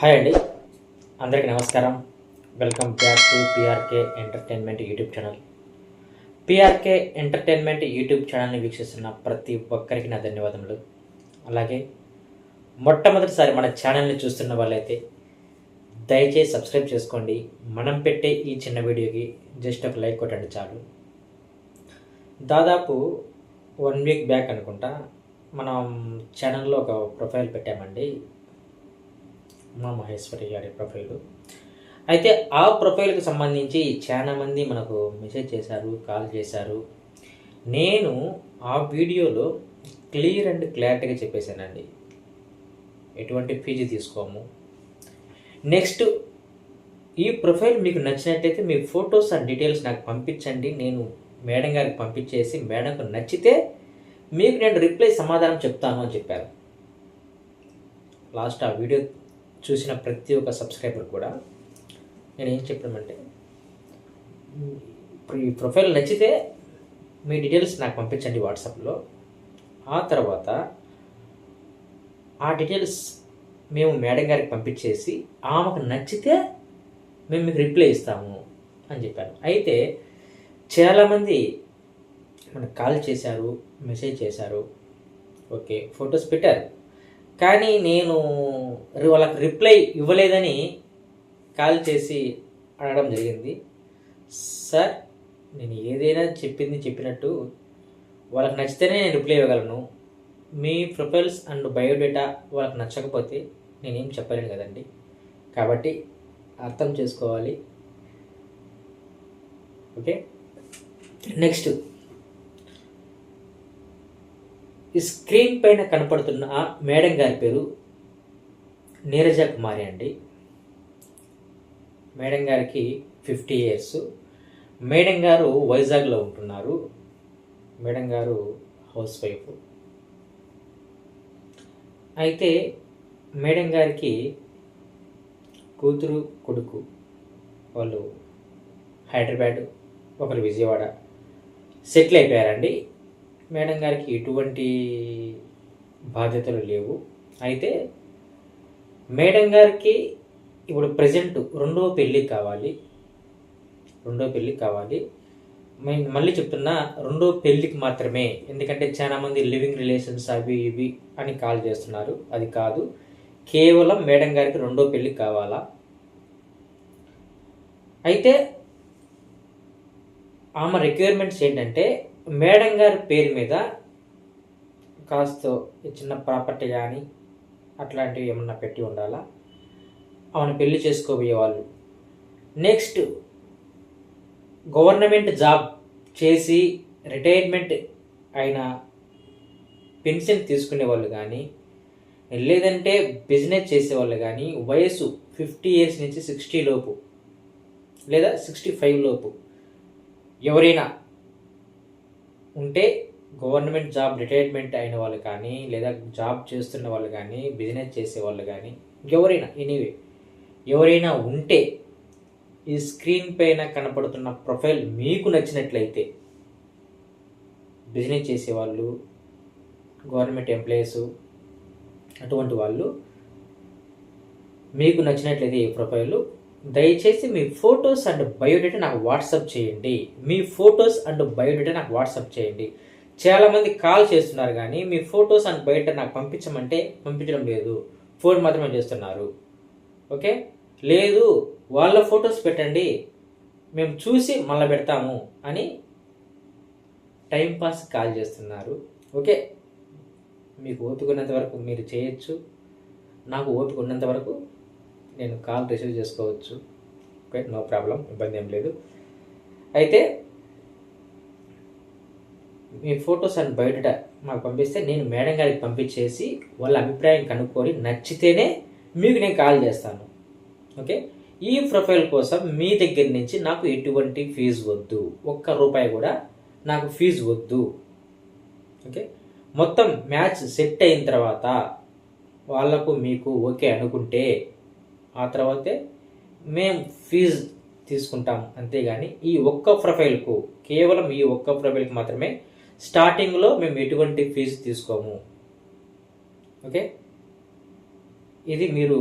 Hi అండి. అందరికీ నమస్కారం. Welcome back to PRK entertainment YouTube channel. PRK entertainment YouTube ఛానల్ని వీక్షిస్తున్న ప్రతి ఒక్కరికి నా ధన్యవాదములు. అలాగే మొట్టమొదటిసారి మన ఛానల్ని చూస్తున్న వాళ్ళైతే దయచేసి సబ్స్క్రైబ్ చేసుకోండి. మనం పెట్టే ఈ చిన్న వీడియోకి జస్ట్ ఒక లైక్ కొట్టండి చాలు. దాదాపు వన్ వీక్ బ్యాక్ అనుకుంటా మనం ఛానల్లో ఒక ప్రొఫైల్ పెట్టామండి. ఉమా మహేశ్వరి గారి ప్రొఫైల్. అయితే ఆ ప్రొఫైల్కి సంబంధించి చాలా మంది మనకు మెసేజ్ చేశారు కాల్ చేశారు. నేను ఆ వీడియోలో క్లియర్ అండ్ క్లారిటీగా చెప్పేశానండి. ఎటువంటి ఫీజు తీసుకోము. నెక్స్ట్ ఈ ప్రొఫైల్ మీకు నచ్చినట్టయితే మీ ఫొటోస్ అండ్ డీటెయిల్స్ నాకు పంపించండి. నేను మేడం గారికి పంపించేసి మేడంకు నచ్చితే మీకు నేను రిప్లై సమాధానం చెప్తాను అని చెప్పారు. లాస్ట్ ఆ వీడియో చూసిన ప్రతి ఒక్క సబ్స్క్రైబర్ కూడా నేను ఏం చెప్పడమంటే ఇప్పుడు ఈ ప్రొఫైల్ నచ్చితే మీ డీటెయిల్స్ నాకు పంపించండి వాట్సాప్లో. ఆ తర్వాత ఆ డీటెయిల్స్ మేము మేడం గారికి పంపించేసి ఆమెకు నచ్చితే మేము మీకు రిప్లై ఇస్తాము అని చెప్పాను అయితే చాలామంది మనకు కాల్ చేశారు మెసేజ్ చేశారు. ఓకే ఫొటోస్ పెట్టారు. కానీ నేను రి- వాళ్ళకి రిప్లై ఇవ్వలేదని కాల్ చేసి అడగడం జరిగింది. సార్ నేను ఏదైనా చెప్పింది చెప్పినట్టు వాళ్ళకి నచ్చితేనే నేను రిప్లై ఇవ్వగలను. మీ ప్రొఫైల్స్ అండ్ బయోడేటా వాళ్ళకి నచ్చకపోతే నేనేం చెప్పలేను కదండి. కాబట్టి అర్థం చేసుకోవాలి. ఓకే? నెక్స్ట్. ఈ స్క్రీన్ పైన కనపడుతున్న ఆ మేడం గారి పేరు నీరజ కుమారి అండి. మేడం గారికి ఫిఫ్టీ ఇయర్స్. మేడం గారు వైజాగ్లో ఉంటున్నారు. మేడం గారు హౌస్ వైఫ్. అయితే మేడం గారికి కూతురు కొడుకు వాళ్ళు హైదరాబాద్ ఒకరు విజయవాడ. సెటిల్ అయిపోయారండి. మేడం గారికి ఎటువంటి బాధ్యతలు లేవు. అయితే మేడం గారికి ఇప్పుడు ప్రజెంట్ రెండో పెళ్ళి కావాలి. రెండో పెళ్ళి కావాలి. మళ్ళీ చెప్తున్నా రెండో పెళ్ళికి మాత్రమే. ఎందుకంటే చాలా మంది లివింగ్ రిలేషన్స్ అవి ఇవి అని కాల్ చేస్తున్నారు. అది కాదు. కేవలం మేడం గారికి రెండో పెళ్ళి కావాలా? అయితే ఆమె రిక్వైర్మెంట్స్ ఏంటంటే మేడం గారి పేరు మీద కాస్త చిన్న ప్రాపర్టీ కానీ అట్లాంటివి ఏమన్నా పెట్టి ఉండాలా? ఆమెను పెళ్ళి చేసుకోబోయే వాళ్ళు. నెక్స్ట్ గవర్నమెంట్ జాబ్ చేసి రిటైర్మెంట్ అయిన పెన్షన్ తీసుకునే వాళ్ళు కానీ లేదంటే బిజినెస్ చేసేవాళ్ళు కానీ వయసు ఫిఫ్టీ ఇయర్స్ నుంచి సిక్స్టీ లోపు లేదా సిక్స్టీ ఫైవ్ లోపు ఎవరైనా ఉంటే గవర్నమెంట్ జాబ్ రిటైర్మెంట్ అయిన వాళ్ళు కానీ లేదా జాబ్ చేస్తున్న వాళ్ళు కానీ బిజినెస్ చేసే వాళ్ళు కానీ ఎవరైనా ఎనీవే ఎవరైనా ఉంటే ఈ స్క్రీన్ పైన కనపడుతున్న ప్రొఫైల్ మీకు నచ్చినట్లయితే బిజినెస్ చేసేవాళ్ళు గవర్నమెంట్ ఎంప్లాయీస్ అటువంటి వాళ్ళు మీకు నచ్చినట్లయితే ఈ ప్రొఫైల్ దయచేసి మీ ఫొటోస్ అండ్ బయోడేటా నాకు వాట్సాప్ చేయండి. మీ ఫొటోస్ అండ్ బయోడేటా నాకు వాట్సాప్ చేయండి. చాలామంది కాల్ చేస్తున్నారు కానీ మీ ఫొటోస్ అండ్ బయోడేటా నాకు పంపించమంటే పంపించడం లేదు. ఫోన్ మాత్రమే చేస్తున్నారు. ఓకే? లేదు వాళ్ళ ఫొటోస్ పెట్టండి. మేము చూసి మళ్ళీ పెడతాము అని టైంపాస్ కాల్ చేస్తున్నారు. ఓకే? మీకు ఓపిక ఉన్నంత వరకు మీరు చేయొచ్చు. నాకు ఓపిక ఉన్నంత వరకు నేను కాల్ రిసీవ్ చేసుకోవచ్చు. ఓకే నో ప్రాబ్లం ఇబ్బంది ఏం లేదు. అయితే మీ ఫొటోస్ అండ్ బయట మాకు పంపిస్తే నేను మేడం గారికి పంపించేసి వాళ్ళ అభిప్రాయం కనుక్కొని నచ్చితేనే మీకు నేను కాల్ చేస్తాను. ఓకే? ఈ ప్రొఫైల్ కోసం మీ దగ్గర నుంచి నాకు ఎటువంటి ఫీజు వద్దు. ఒక్క రూపాయి కూడా నాకు ఫీజు వద్దు. ఓకే? మొత్తం మ్యాచ్ సెట్ అయిన తర్వాత వాళ్ళకు మీకు ఓకే అనుకుంటే ఆ తర్వాతే మేము ఫీజు తీసుకుంటాం. అంతేగాని ఈ ఒక్క ప్రొఫైల్కు కేవలం ఈ ఒక్క ప్రొఫైల్కి మాత్రమే స్టార్టింగ్లో మేము ఎటువంటి ఫీజు తీసుకోము. ఓకే? ఇది మీరు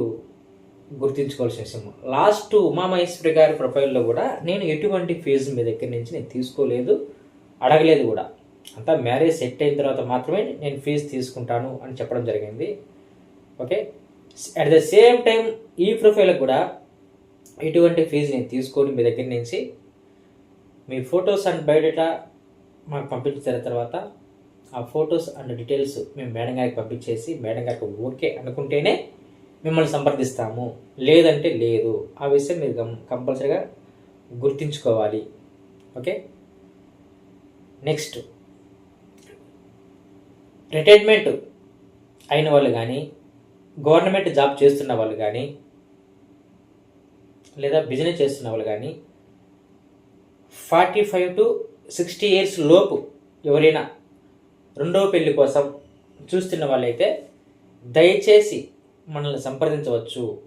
గుర్తుంచుకోవాల్సిన విషయం. లాస్ట్ ఉమామహేశ్వరి గారి ప్రొఫైల్లో కూడా నేను ఎటువంటి ఫీజు మీ దగ్గర నుంచి నేను తీసుకోలేదు అడగలేదు కూడా. అంతా మ్యారేజ్ సెట్ అయిన తర్వాత మాత్రమే నేను ఫీజు తీసుకుంటాను అని చెప్పడం జరిగింది. Okay? At the same time ఈ ప్రొఫైల్కి కూడా ఎటువంటి ఫీజు నేను తీసుకొని మీ దగ్గర నుంచి మీ ఫొటోస్ అండ్ బయోడేటా మాకు పంపించిన తర్వాత ఆ ఫొటోస్ అండ్ డీటెయిల్స్ మేము మేడం గారికి పంపించేసి మేడం గారికి ఓకే అనుకుంటేనే మిమ్మల్ని సంప్రదిస్తాము. లేదంటే లేదు. ఆ విషయం మీరు గమ్ కంపల్సరీగా గుర్తుంచుకోవాలి. ఓకే? నెక్స్ట్ రిటైర్మెంట్ అయిన వాళ్ళు కానీ గవర్నమెంట్ జాబ్ చేస్తున్న వాళ్ళు కానీ లేదా బిజినెస్ చేస్తున్న వాళ్ళు కానీ forty five to sixty years లోపు ఎవరైనా రెండవ పెళ్ళి కోసం చూస్తున్న వాళ్ళైతే దయచేసి మనల్ని సంప్రదించవచ్చు.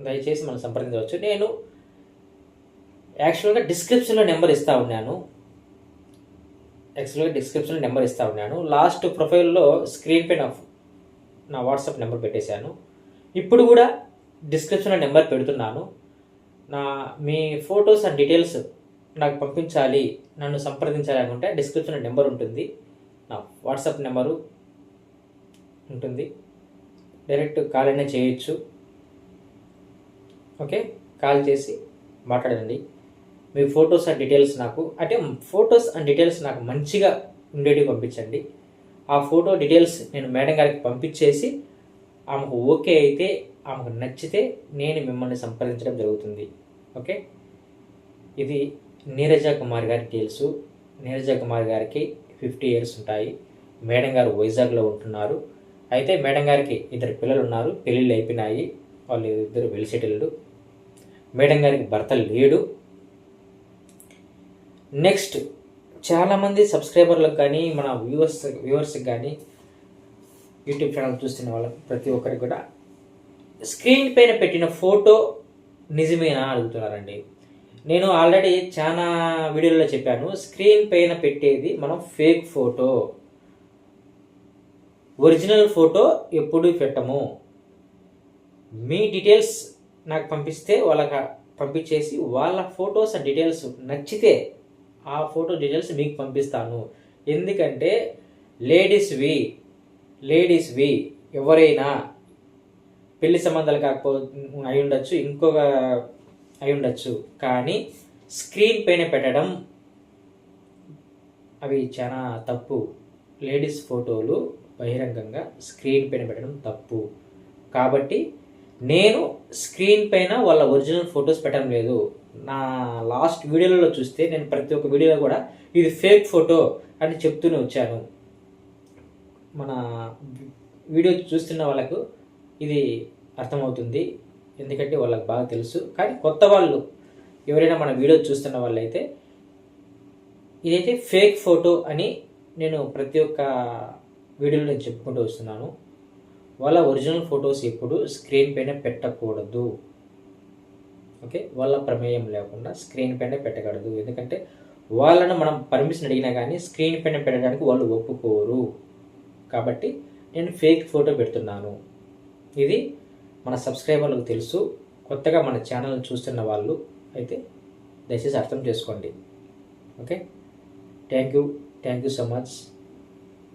దయచేసి మనం సంప్రదించవచ్చు. నేను యాక్చువల్గా డిస్క్రిప్షన్లో నెంబర్ ఇస్తూ ఉన్నాను. యాక్చువల్గా డిస్క్రిప్షన్లో నెంబర్ ఇస్తూ ఉన్నాను. లాస్ట్ ప్రొఫైల్లో స్క్రీన్ పైన నా వాట్సాప్ నెంబర్ పెట్టేశాను. ఇప్పుడు కూడా డిస్క్రిప్షన్లో నెంబర్ పెడుతున్నాను. నా మీ ఫొటోస్ అండ్ డీటెయిల్స్ నాకు పంపించాలి నన్ను సంప్రదించాలి అనుకుంటే డిస్క్రిప్షన్లో నెంబర్ ఉంటుంది. నా వాట్సాప్ నెంబరు ఉంటుంది. డైరెక్ట్ కాల్ అయినా చేయొచ్చు. ఓకే? కాల్ చేసి మాట్లాడండి. మీ ఫొటోస్ అండ్ డీటెయిల్స్ నాకు అంటే ఫొటోస్ అండ్ డీటెయిల్స్ నాకు మంచిగా ఉండేటివి పంపించండి. ఆ ఫోటో డీటెయిల్స్ నేను మేడం గారికి పంపించేసి ఆమెకు ఓకే అయితే ఆమెకు నచ్చితే నేను మిమ్మల్ని సంప్రదించడం జరుగుతుంది. ఓకే? ఇది నీరజ కుమార్ గారి డీటెయిల్స్. నీరజ కుమార్ గారికి ఫిఫ్టీ ఇయర్స్ ఉంటాయి. మేడం గారు వైజాగ్లో ఉంటున్నారు. అయితే మేడం గారికి ఇద్దరు పిల్లలు ఉన్నారు. పెళ్ళిళ్ళు అయిపోయినాయి. వాళ్ళు ఇద్దరు వెల్ సెటిల్డ్ మేడం గారికి భర్త లేడు. నెక్స్ట్ చాలామంది సబ్స్క్రైబర్లకు కానీ మన వ్యూవర్స్ వ్యూవర్స్కి కానీ యూట్యూబ్ ఛానల్ చూస్తున్న వాళ్ళకి ప్రతి ఒక్కరికి కూడా స్క్రీన్ పైన పెట్టిన ఫోటో నిజమేనా అడుగుతున్నారండి. నేను ఆల్రెడీ చాలా వీడియోలో చెప్పాను స్క్రీన్ పైన పెట్టేది మనం ఫేక్ ఫోటో ఒరిజినల్ ఫోటో ఎప్పుడు పెట్టము. మీ డీటెయిల్స్ నాకు పంపిస్తే వాళ్ళకి పంపించేసి వాళ్ళ ఫొటోస్ అండ్ డీటెయిల్స్ నచ్చితే ఆ ఫోటో డీటెయిల్స్ మీకు పంపిస్తాను. ఎందుకంటే లేడీస్వి లేడీస్వి ఎవరైనా పెళ్ళి సంబంధాలు కాకపో అయి ఉండొచ్చు ఇంకొక అయి ఉండొచ్చు. కానీ స్క్రీన్ పైన పెట్టడం అవి చాలా తప్పు. లేడీస్ ఫోటోలు బహిరంగంగా స్క్రీన్ పైన పెట్టడం తప్పు. కాబట్టి నేను స్క్రీన్ పైన వాళ్ళ ఒరిజినల్ ఫొటోస్ పెట్టడం లేదు. నా లాస్ట్ వీడియోలలో చూస్తే నేను ప్రతి ఒక్క వీడియోలో కూడా ఇది ఫేక్ ఫోటో అని చెప్తూనే వచ్చాను. మన వీడియో చూస్తున్న వాళ్ళకు ఇది అర్థమవుతుంది. ఎందుకంటే వాళ్ళకి బాగా తెలుసు. కానీ కొత్త వాళ్ళు ఎవరైనా మన వీడియో చూస్తున్న వాళ్ళైతే ఇదైతే ఫేక్ ఫోటో అని నేను ప్రతి ఒక్క వీడియోలో నేను చెప్పుకుంటూ వస్తున్నాను. వాళ్ళ ఒరిజినల్ ఫొటోస్ ఎప్పుడు స్క్రీన్ పైన పెట్టకూడదు. ఓకే? వాళ్ళ ప్రమేయం లేకుండా స్క్రీన్ పైన పెట్టకూడదు. ఎందుకంటే వాళ్ళను మనం పర్మిషన్ అడిగినా కానీ స్క్రీన్ పైన పెట్టడానికి వాళ్ళు ఒప్పుకోరు. కాబట్టి నేను ఫేక్ ఫోటో పెడుతున్నాను. ఇది మన సబ్స్క్రైబర్లకు తెలుసు. కొత్తగా మన ఛానల్ చూస్తున్న వాళ్ళు అయితే దయచేసి అర్థం చేసుకోండి. Okay? Thank you thank you so much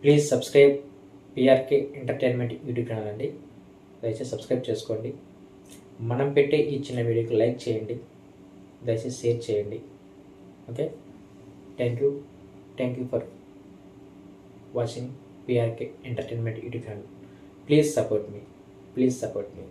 please subscribe PRK entertainment YouTube channel అండి. దయచేసి సబ్స్క్రైబ్ చేసుకోండి. మనం పెట్టే ఈ చిన్న వీడియోకి లైక్ చేయండి. దయచేసి షేర్ చేయండి. Okay? Thank you thank you for watching PRK entertainment YouTube channel please support me please support me